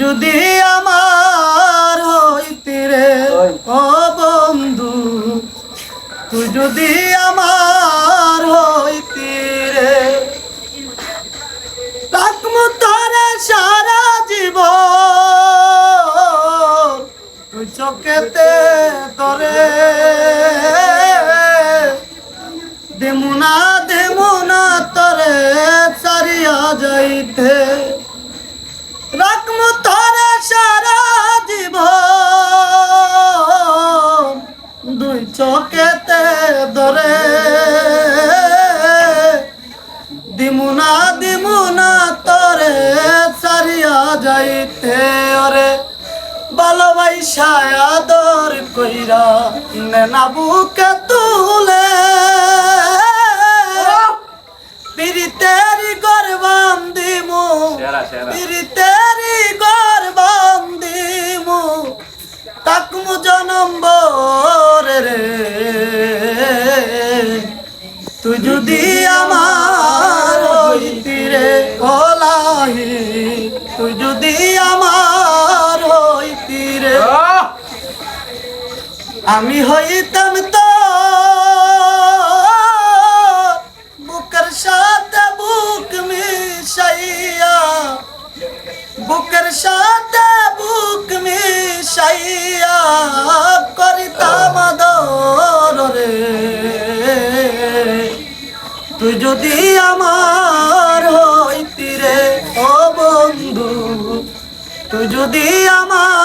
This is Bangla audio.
যদি আমার হইতি রে ও বন্ধু তুই যদি আমার হইতি রে। রাখমু তোরে সারা জীব তুই চোখেতে তোরে দেমুনা দেমুনা তোরে চারিয়া যাইতে। চোখেতে ধরে। দিমুনা দিমুনা তরে সারিয়া যাইতে ওরে। ভালোবাসা আদর কইরা নেনা বুকে তুলে। পিরিতেরি গরবাম দিমু সেরা, সেরা। পিরিতেরি তুই যদি আমার হইতি রে। আমি হইতাম তো বুকের সাথে বুক মিশাইয়া। বুকের সাথে বুক মিশাইয়া করিতাম আদর রে। তুই যদি আমার তুই যদি আমার